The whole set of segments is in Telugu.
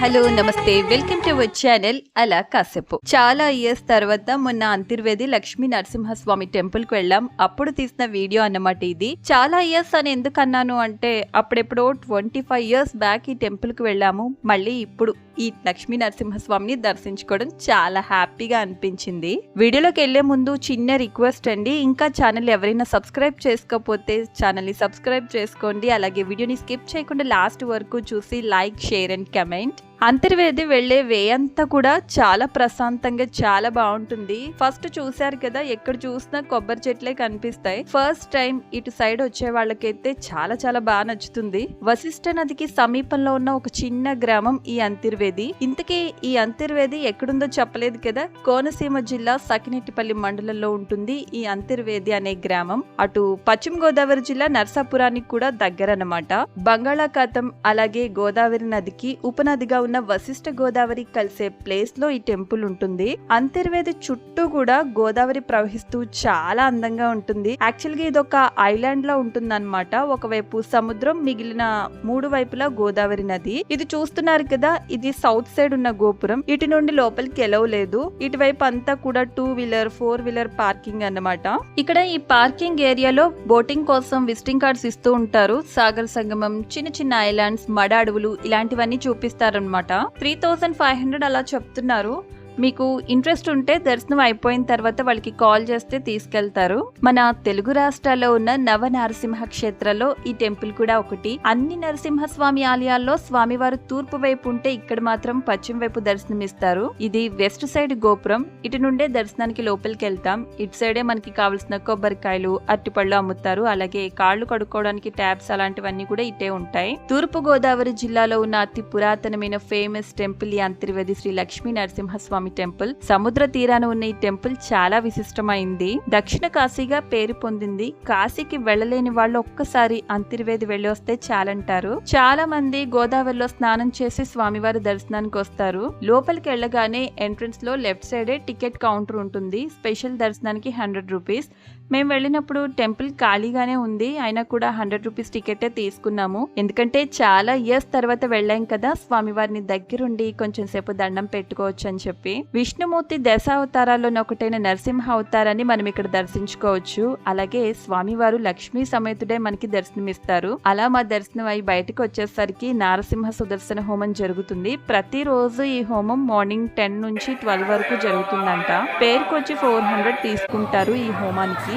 హలో నమస్తే. వెల్కమ్ టు అవర్ ఛానల్ అలా కాసేపు. చాలా ఇయర్స్ తర్వాత మొన్న అంతర్వేది లక్ష్మీ నరసింహస్వామి టెంపుల్కి వెళ్ళాం. అప్పుడు తీసిన వీడియో అన్నమాట ఇది. చాలా ఇయర్స్ అని ఎందుకు అన్నాను అంటే అప్పుడెప్పుడో ట్వంటీ ఫైవ్ ఇయర్స్ బ్యాక్ ఈ టెంపుల్కి వెళ్ళాము. మళ్ళీ ఇప్పుడు ఈ లక్ష్మీ నరసింహస్వామిని దర్శించుకోవడం చాలా హ్యాపీగా అనిపించింది. వీడియోలోకి వెళ్ళే ముందు చిన్న రిక్వెస్ట్ అండి. ఇంకా ఛానల్ ఎవరైనా సబ్స్క్రైబ్ చేసుకోకపోతే ఛానల్ని సబ్స్క్రైబ్ చేసుకోండి. అలాగే వీడియోని స్కిప్ చేయకుండా లాస్ట్ వరకు చూసి like share and comment. Antarvedi వెళ్ళే వే అంతా కూడా చాలా ప్రశాంతంగా చాలా బాగుంటుంది. ఫస్ట్ చూసారు కదా ఎక్కడ చూసినా కొబ్బరి చెట్లే కనిపిస్తాయి. ఫస్ట్ టైం ఇటు సైడ్ వచ్చే వాళ్ళకైతే చాలా చాలా బాగా నచ్చుతుంది. వశిష్ఠ నదికి సమీపంలో ఉన్న ఒక చిన్న గ్రామం ఈ అంతర్వేది. ఇంతకీ ఈ అంతర్వేది ఎక్కడుందో చెప్పలేదు కదా కోనసీమ జిల్లా సకినెట్టిపల్లి మండలంలో ఉంటుంది ఈ అంతర్వేది అనే గ్రామం. అటు పశ్చిమ గోదావరి జిల్లా నర్సాపురానికి కూడా దగ్గరన్నమాట. బంగాళాఖాతం అలాగే గోదావరి నదికి ఉపనదిగా ఉన్న వశిష్ఠ గోదావరి కలిసే ప్లేస్లో ఈ టెంపుల్ ఉంటుంది. అంతర్వేది చుట్టూ కూడా గోదావరి ప్రవహిస్తూ చాలా అందంగా ఉంటుంది. యాక్చువల్గా ఇది ఒక ఐలాండ్ లా ఉంటుంది అనమాట ఒకవైపు సముద్రం మిగిలిన మూడు వైపులా గోదావరి నది. ఇది చూస్తున్నారు కదా ఇది సౌత్ సైడ్ ఉన్న గోపురం. ఇటు నుండి లోపలికి ఎలవ్ లేదు. ఇటువైపు అంతా కూడా two wheeler four wheeler parking అన్నమాట. ఇక్కడ ఈ పార్కింగ్ ఏరియాలో బోటింగ్ కోసం విజిటింగ్ కార్డ్స్ ఇస్తూ ఉంటారు. సాగర్ సంగమం చిన్న చిన్న ఐలాండ్స్ మడ అడవులు ఇలాంటివన్నీ చూపిస్తారనమాట త్రీ థౌజండ్ ఫైవ్ హండ్రెడ్ అలా చెప్తున్నారు. మీకు ఇంట్రెస్ట్ ఉంటే దర్శనం అయిపోయిన తర్వాత వాళ్ళకి కాల్ చేస్తే తీసుకెళ్తారు. మన తెలుగు రాష్ట్రాల్లో ఉన్న నవ నరసింహ క్షేత్రంలో ఈ టెంపుల్ కూడా ఒకటి. అన్ని నరసింహస్వామి ఆలయాల్లో స్వామివారు తూర్పు వైపు ఉంటే ఇక్కడ మాత్రం పశ్చిమ వైపు దర్శనమిస్తారు ఇది వెస్ట్ సైడ్ గోపురం. ఇటు నుండే దర్శనానికి లోపలికి వెళ్తాం. ఇటు సైడే మనకి కావలసిన కొబ్బరికాయలు అరటిపళ్ళు అమ్ముతారు. అలాగే కాళ్ళు కడుక్కోవడానికి ట్యాబ్స్ అలాంటివన్నీ కూడా ఇటే ఉంటాయి. తూర్పు గోదావరి జిల్లాలో ఉన్న అతి పురాతనమైన ఫేమస్ టెంపుల్ ఈ అంతర్వేది శ్రీ లక్ష్మీ నరసింహస్వామి టెంపుల్. సముద్ర తీరాన ఉన్న ఈ టెంపుల్ చాలా విశిష్టమైంది. దక్షిణ కాశీగా పేరు పొందింది. కాశీకి వెళ్ళలేని వాళ్ళు ఒక్కసారి అంతర్వేది వెళ్ళి వస్తే చాలంటారు. చాలా మంది గోదావరిలో స్నానం చేసి స్వామివారి దర్శనానికి వస్తారు. లోపలికి వెళ్ళగానే ఎంట్రన్స్లో లెఫ్ట్ సైడే టికెట్ కౌంటర్ ఉంటుంది. స్పెషల్ దర్శనానికి హండ్రెడ్ రూపీస్. మేము వెళ్ళినప్పుడు టెంపుల్ ఖాళీగానే ఉంది అయినా కూడా హండ్రెడ్ రూపీస్ టికెటే తీసుకున్నాము. ఎందుకంటే చాలా ఇయర్స్ తర్వాత వెళ్ళాం కదా స్వామివారిని దగ్గరుండి కొంచెం సేపు దండం పెట్టుకోవచ్చు అని చెప్పి. విష్ణుమూర్తి దశావతారాల్లోని ఒకటైన నరసింహ అవతారాన్ని మనం ఇక్కడ దర్శించుకోవచ్చు. అలాగే స్వామివారు లక్ష్మీ సమేతుడే మనకి దర్శనమిస్తారు. అలా మా దర్శనం అయి బయటకు వచ్చేసరికి నారసింహ సుదర్శన హోమం జరుగుతుంది. ప్రతిరోజు ఈ హోమం మార్నింగ్ టెన్ నుంచి ట్వెల్వ్ వరకు జరుగుతుందంట. పేరుకు వచ్చి ఫోర్ హండ్రెడ్ తీసుకుంటారు ఈ హోమానికి.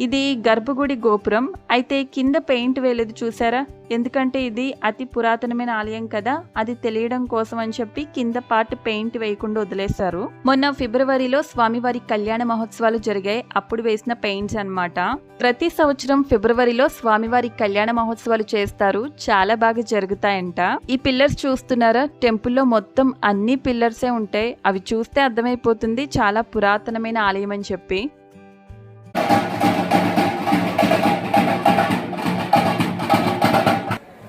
ఇది గర్భగుడి గోపురం. అయితే కింద పెయింట్ వేయలేదు చూసారా? ఎందుకంటే ఇది అతి పురాతనమైన ఆలయం కదా అది తెలియడం కోసం అని చెప్పి కింద పార్ట్ పెయింట్ వేయకుండా వదిలేశారు. మొన్న ఫిబ్రవరిలో స్వామివారి కళ్యాణ మహోత్సవాలు జరిగాయి. అప్పుడు వేసిన పెయింట్స్ అన్నమాట. ప్రతి సంవత్సరం ఫిబ్రవరిలో స్వామివారి కళ్యాణ మహోత్సవాలు చేస్తారు. చాలా బాగా జరుగుతాయంట. ఈ పిల్లర్స్ చూస్తున్నారా? టెంపుల్లో మొత్తం అన్ని పిల్లర్సే ఉంటాయి. అవి చూస్తే అర్థమైపోతుంది. చాలా పురాతనమైన ఆలయం అని చెప్పి.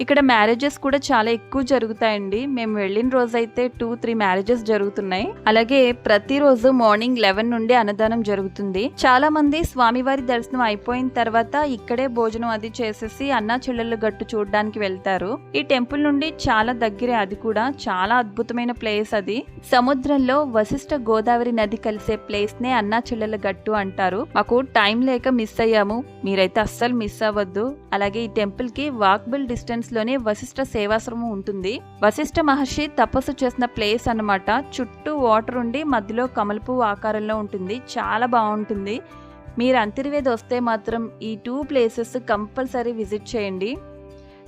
ఇక్కడ మ్యారేజెస్ కూడా చాలా ఎక్కువ జరుగుతాయండి. మేము వెళ్ళిన రోజు అయితే టూ త్రీ మ్యారేజెస్ జరుగుతున్నాయి. అలాగే ప్రతిరోజు మార్నింగ్ లెవెన్ నుండి అన్నదానం జరుగుతుంది. చాలా మంది స్వామివారి దర్శనం అయిపోయిన తర్వాత ఇక్కడే భోజనం అది చేసేసి అన్నా చెల్లెళ్ళ గట్టు చూడడానికి వెళ్తారు. ఈ టెంపుల్ నుండి చాలా దగ్గరే అది కూడా. చాలా అద్భుతమైన ప్లేస్ అది. సముద్రంలో వశిష్ఠ గోదావరి నది కలిసే ప్లేస్ నే అన్నా చెల్లెల గట్టు అంటారు. మాకు టైం లేక మిస్ అయ్యాము. మీరైతే అస్సలు మిస్ అవ్వద్దు. అలాగే ఈ టెంపుల్కి డిస్టెన్స్లోనే డిస్టెన్స్లోనే వశిష్ఠ సేవాశ్రమం ఉంటుంది. వశిష్ఠ మహర్షి తపస్సు చేసిన ప్లేస్ అన్నమాట. చుట్టూ వాటర్ ఉండి మధ్యలో కమలపు ఆకారంలో ఉంటుంది. చాలా బాగుంటుంది. మీరు అంతర్వేది వస్తే మాత్రం ఈ టూ ప్లేసెస్ కంపల్సరీ విజిట్ చేయండి.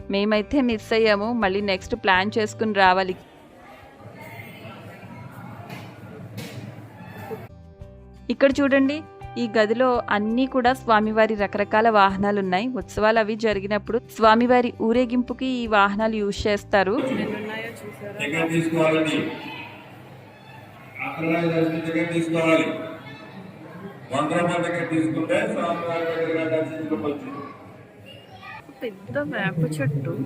మేమైతే మిస్ అయ్యాము. మళ్ళీ నెక్స్ట్ ప్లాన్ చేసుకుని రావాలి. ఇక్కడ చూడండి. ఈ గదిలో అన్నీ కూడా స్వామివారి రకరకాల వాహనాలు ఉన్నాయి ఉత్సవాలు అవి జరిగినప్పుడు స్వామివారి ఊరేగింపుకి ఈ వాహనాలు యూజ్ చేస్తారు. పెద్ద వేప చెట్టు.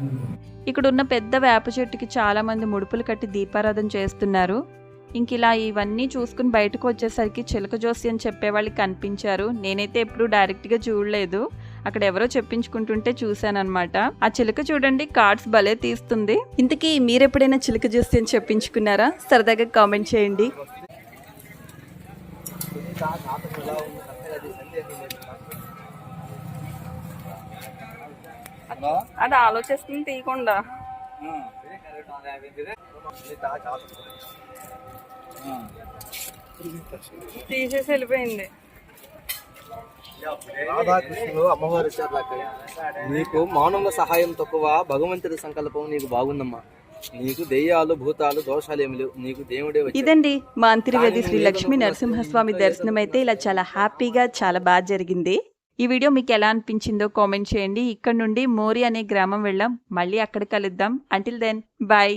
ఇక్కడ ఉన్న పెద్ద వేప చెట్టుకి చాలా మంది ముడుపులు కట్టి దీపారాధన చేస్తున్నారు. ఇంక ఇలా ఇవన్నీ చూసుకుని బయటకు వచ్చేసరికి చిలక జోసి అని చెప్పేవాళ్ళు కనిపించారు. నేనైతే ఎప్పుడు డైరెక్ట్గా చూడలేదు. అక్కడ ఎవరో చెప్పించుకుంటుంటే చూశానన్నమాట. ఆ చిలక చూడండి కార్డ్స్ భలే తీస్తుంది. ఇంతకీ మీరు ఎప్పుడైనా చిలక జోసి అని చెప్పించుకున్నారా? సరదాగా కామెంట్ చేయండి. అది ఆలోచిస్తుంది తీయకుండా. తీసేసి వెళ్ళిపోయింది. రాధాకృష్ణులు అమ్మవారి నీకు మానవ సహాయం తక్కువ భగవంతుడి సంకల్పం నీకు బాగుందమ్మా. నీకు దెయ్యాలు భూతాలు దోషాలు ఏమి లేవు. నీకు దేవుడే. ఇదండి మా అంతర్వేది శ్రీ లక్ష్మీ నరసింహస్వామి దర్శనం అయితే ఇలా చాలా హ్యాపీగా చాలా బాగా జరిగింది. ఈ వీడియో మీకు ఎలా అనిపించిందో కామెంట్ చేయండి. ఇక్కడ నుండి మోరి అనే గ్రామం వెళ్ళాం. మళ్ళీ అక్కడ కలుద్దాం. Until then bye